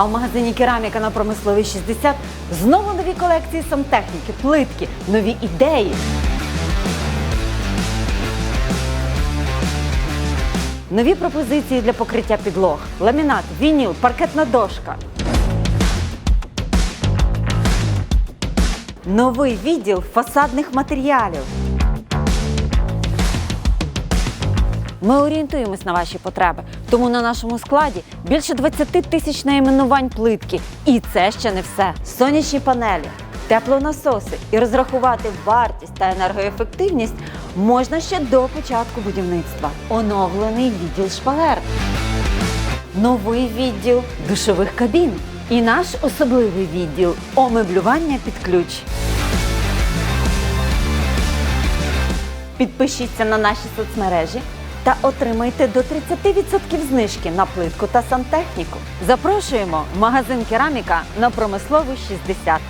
А в магазині Кераміка на промисловій 60 знову нові колекції сантехніки, плитки, нові ідеї. Нові пропозиції для покриття підлог, ламінат, вініл, паркетна дошка. Новий відділ фасадних матеріалів. Ми орієнтуємось на ваші потреби, тому на нашому складі більше 20 тисяч найменувань плитки. І це ще не все. Сонячні панелі, теплонасоси і розрахувати вартість та енергоефективність можна ще до початку будівництва. Оновлений відділ шпалер, новий відділ душових кабін і наш особливий відділ омеблювання під ключ. Підпишіться на наші соцмережі та отримайте до 30% знижки на плитку та сантехніку. Запрошуємо в магазин Кераміка на промислову 60.